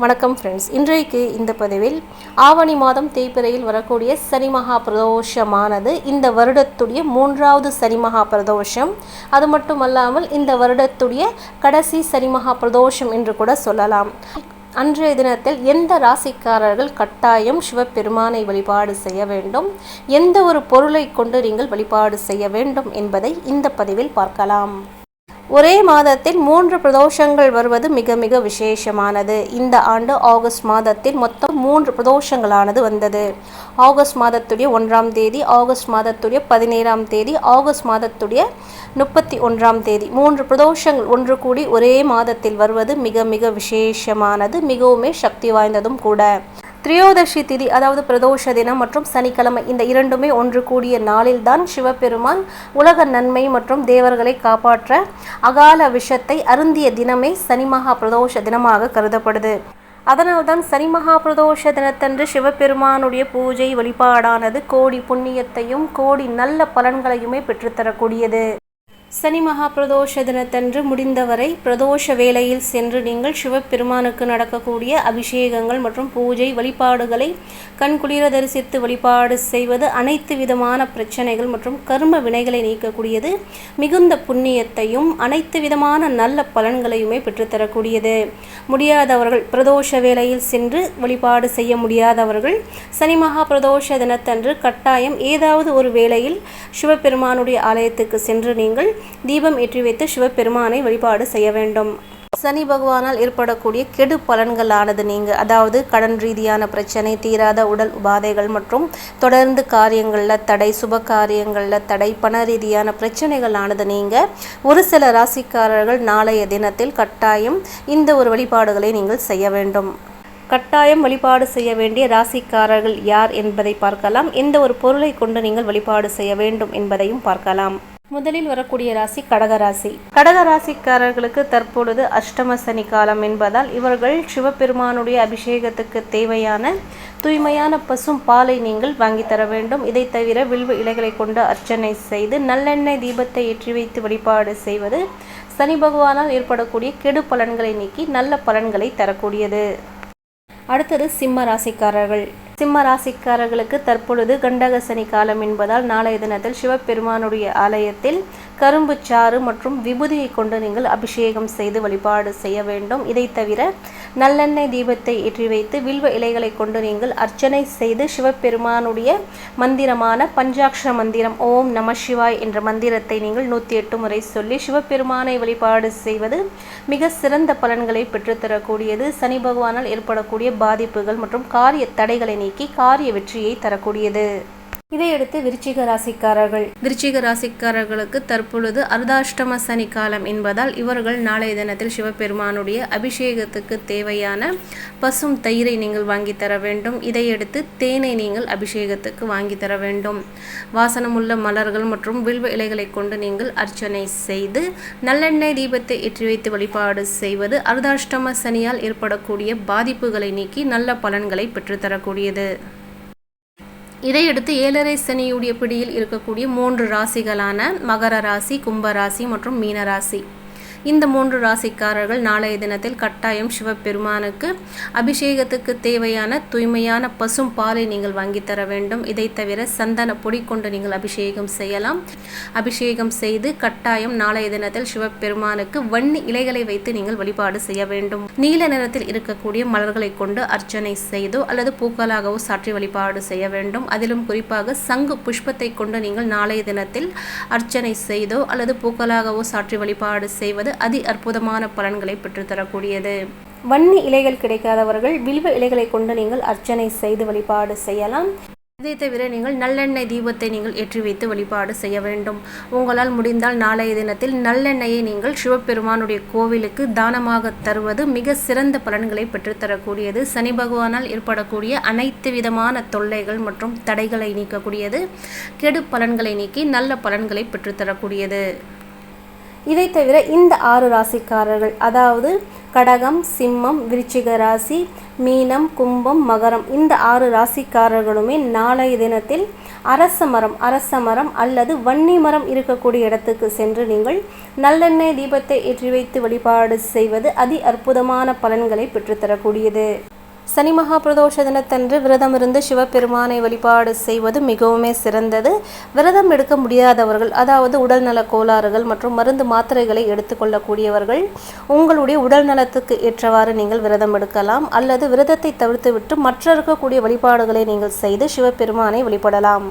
வணக்கம் ஃப்ரெண்ட்ஸ் இன்றைக்கு இந்த பதிவில் ஆவணி மாதம் தேய்பிறையில் வரக்கூடிய சனி மகா பிரதோஷமானது இந்த வருடத்துடைய மூன்றாவது சனி மகா பிரதோஷம். அது மட்டுமல்லாமல் இந்த வருடத்துடைய கடைசி சனி மகா பிரதோஷம் என்று கூட சொல்லலாம். அன்றைய தினத்தில் எந்த ராசிக்காரர்கள் கட்டாயம் சிவபெருமானை வழிபாடு செய்ய வேண்டும்? எந்த ஒரு பொருளை கொண்டு நீங்கள் வழிபாடு செய்ய வேண்டும் என்பதை இந்த பதிவில் பார்க்கலாம். ஒரே மாதத்தில் மூன்று பிரதோஷங்கள் வருவது மிக மிக விசேஷமானது. இந்த ஆண்டு ஆகஸ்ட் மாதத்தில் மொத்தம் மூன்று பிரதோஷங்களானது வந்தது. ஆகஸ்ட் மாதத்துடைய ஒன்றாம் தேதி ஆகஸ்ட் மாதத்துடைய பதினேழாம் தேதி ஆகஸ்ட் மாதத்துடைய முப்பத்தி ஒன்றாம் தேதி. மூன்று பிரதோஷங்கள் ஒன்று கூடி ஒரே மாதத்தில் வருவது மிக மிக விசேஷமானது மிகவுமே சக்தி வாய்ந்ததும் கூட. திரியோதசி திதி அதாவது பிரதோஷ தினம் மற்றும் சனிக்கிழமை இந்த இரண்டுமே ஒன்று கூடிய நாளில்தான் சிவபெருமான் உலக நன்மை மற்றும் தேவர்களை காப்பாற்ற அகால விஷத்தை அருந்திய தினமே சனி மகா பிரதோஷ தினமாக கருதப்படுது. அதனால்தான் சனி மகா பிரதோஷ தினத்தன்று சிவபெருமானுடைய பூஜை வழிபாடானது கோடி புண்ணியத்தையும் கோடி நல்ல பலன்களையுமே பெற்றுத்தரக்கூடியது. சனி மகா பிரதோஷ தினத்தன்று முடிந்தவரை பிரதோஷ வேளையில் சென்று நீங்கள் சிவபெருமானுக்கு நடக்கக்கூடிய அபிஷேகங்கள் மற்றும் பூஜை வழிபாடுகளை கண்குளிர தரிசித்து வழிபாடு செய்வது அனைத்து விதமான பிரச்சனைகள் மற்றும் கர்ம வினைகளை நீக்கக்கூடியது. மிகுந்த புண்ணியத்தையும் அனைத்து விதமான நல்ல பலன்களையுமே பெற்றுத்தரக்கூடியது. முடியாதவர்கள் பிரதோஷ வேளையில் சென்று வழிபாடு செய்ய முடியாதவர்கள் சனி மகா பிரதோஷ தினத்தன்று கட்டாயம் ஏதாவது ஒரு வேளையில் சிவபெருமானுடைய ஆலயத்துக்கு சென்று நீங்கள் தீபம் ஏற்றி வைத்து சிவபெருமானை வழிபாடு செய்ய வேண்டும். சனி பகவானால் ஏற்படக்கூடிய கெடு பலன்களானது நீங்க. அதாவது கடன் ரீதியான பிரச்சனை தீராத உடல் உபாதைகள் மற்றும் தொடர்ந்து காரியங்களில் தடை சுப காரியங்களில் தடை பண ரீதியான பிரச்சனைகளானது நீங்க. ஒரு சில ராசிக்காரர்கள் நாளைய தினத்தில் கட்டாயம் இந்த ஒரு வழிபாடுகளை நீங்கள் செய்ய வேண்டும். கட்டாயம் வழிபாடு செய்ய வேண்டிய ராசிக்காரர்கள் யார் என்பதை பார்க்கலாம். எந்த ஒரு பொருளை கொண்டு நீங்கள் வழிபாடு செய்ய வேண்டும் என்பதையும் பார்க்கலாம். முதலில் வரக்கூடிய ராசி கடகராசி கடகராசிக்காரர்களுக்கு தற்பொழுது அஷ்டம சனி காலம் என்பதால் இவர்கள் சிவபெருமானுடைய அபிஷேகத்துக்கு தேவையான தூய்மையான பசும் பாலை நீங்கள் வாங்கி தர வேண்டும். இதை தவிர வில்வ இலைகளை கொண்டு அர்ச்சனை செய்து நல்லெண்ணெய் தீபத்தை ஏற்றி வைத்து வழிபாடு செய்வது சனி பகவானால் ஏற்படக்கூடிய கெடு பலன்களை நீக்கி நல்ல பலன்களை தரக்கூடியது. அடுத்தது சிம்ம ராசிக்காரர்கள். சிம்ம ராசிக்காரர்களுக்கு தற்பொழுது கண்டக சனி காலம் என்பதால் நாளைய தினத்தில் சிவபெருமானுடைய ஆலயத்தில் கரும்பு சாறு மற்றும் விபூதியை கொண்டு நீங்கள் அபிஷேகம் செய்து வழிபாடு செய்ய வேண்டும். இதை தவிர நல்லெண்ணெய் தீபத்தை ஏற்றி வைத்து வில்வ இலைகளை கொண்டு நீங்கள் அர்ச்சனை செய்து சிவபெருமானுடைய மந்திரமான பஞ்சாட்சர மந்திரம் ஓம் நம சிவாய் என்ற மந்திரத்தை நீங்கள் நூற்றி எட்டு முறை சொல்லி சிவபெருமானை வழிபாடு செய்வது மிக சிறந்த பலன்களை பெற்றுத்தரக்கூடியது. சனி பகவானால் ஏற்படக்கூடிய பாதிப்புகள் மற்றும் காரிய தடைகளை நீக்கி காரிய வெற்றியை தரக்கூடியது. இதையடுத்து விருச்சிக ராசிக்காரர்கள். விருச்சிக ராசிக்காரர்களுக்கு தற்பொழுது அர்தாஷ்டம சனி காலம் என்பதால் இவர்கள் நாளைய தினத்தில் சிவபெருமானுடைய அபிஷேகத்துக்கு தேவையான பசும் தயிரை நீங்கள் வாங்கி தர வேண்டும். இதையடுத்து தேனை நீங்கள் அபிஷேகத்துக்கு வாங்கி தர வேண்டும். வாசனமுள்ள மலர்கள் மற்றும் வில்வ இலைகளை கொண்டு நீங்கள் அர்ச்சனை செய்து நல்லெண்ணெய் தீபத்தை ஏற்றி வைத்து வழிபாடு செய்வது அர்தாஷ்டம சனியால் ஏற்படக்கூடிய பாதிப்புகளை நீக்கி நல்ல பலன்களை பெற்றுத்தரக்கூடியது. இதையடுத்து ஏழரை சனியுடைய பிடியில் இருக்கக்கூடிய மூன்று ராசிகளான மகர ராசி கும்ப ராசி மற்றும் மீன ராசி. இந்த மூன்று ராசிக்காரர்கள் நாளைய தினத்தில் கட்டாயம் சிவபெருமானுக்கு அபிஷேகத்துக்கு தேவையான தூய்மையான பசும் பாலை நீங்கள் வாங்கி தர வேண்டும். இதை தவிர சந்தன பொடி கொண்டு நீங்கள் அபிஷேகம் செய்யலாம். அபிஷேகம் செய்து கட்டாயம் நாளைய தினத்தில் சிவபெருமானுக்கு வன்னி இலைகளை வைத்து நீங்கள் வழிபாடு செய்ய வேண்டும். நீல நிறத்தில் இருக்கக்கூடிய மலர்களை கொண்டு அர்ச்சனை செய்தோ அல்லது பூக்களாகவோ சாற்றி வழிபாடு செய்ய வேண்டும். அதிலும் குறிப்பாக சங்கு புஷ்பத்தை கொண்டு நீங்கள் நாளைய தினத்தில் அர்ச்சனை செய்தோ அல்லது பூக்களாகவோ சாற்றி வழிபாடு செய்வது அதி அற்புதமான பலன்களை பெற்றுத்தரக்கூடியது. வன்னி இலைகள் கிடைக்காதவர்கள் வில்வ இலைகளை கொண்டு நீங்கள் அர்ச்சனை செய்து வழிபாடு செய்யலாம். இதை தவிர நீங்கள் நல்லெண்ணெய் தீபத்தை நீங்கள் ஏற்றி வைத்து வழிபாடு செய்ய வேண்டும். உங்களால் முடிந்தால் நாளைய தினத்தில் நல்லெண்ணெயை நீங்கள் சிவபெருமானுடைய கோவிலுக்கு தானமாக தருவது மிக சிறந்த பலன்களை பெற்றுத்தரக்கூடியது. சனி பகவானால் ஏற்படக்கூடிய அனைத்து விதமான தொல்லைகள் மற்றும் தடைகளை நீக்கக்கூடியது. கெடு பலன்களை நீக்கி நல்ல பலன்களை பெற்றுத்தரக்கூடியது. இதை தவிர இந்த ஆறு ராசிக்காரர்கள் அதாவது கடகம் சிம்மம் விருச்சிக ராசி மீனம் கும்பம் மகரம் இந்த ஆறு ராசிக்காரர்களுமே நாளைய தினத்தில் அரச மரம் அரச மரம் அல்லது வன்னி மரம் இருக்கக்கூடிய இடத்துக்கு சென்று நீங்கள் நல்லெண்ணெய் தீபத்தை ஏற்றி வைத்து வழிபாடு செய்வது அதி அற்புதமான பலன்களை பெற்றுத்தரக்கூடியது. சனி மகா பிரதோஷ தினத்தன்று விரதம் இருந்து சிவபெருமானை வழிபாடு செய்வது மிகவுமே சிறந்தது. விரதம் எடுக்க முடியாதவர்கள் அதாவது உடல்நல கோளாறுகள் மற்றும் மருந்து மாத்திரைகளை எடுத்துக்கொள்ளக்கூடியவர்கள் உங்களுடைய உடல் நலத்துக்கு ஏற்றவாறு நீங்கள் விரதம் எடுக்கலாம். அல்லது விரதத்தை தவிர்த்துவிட்டு மற்ற இருக்கக்கூடிய வழிபாடுகளை நீங்கள் செய்து சிவபெருமானை வழிபடலாம்.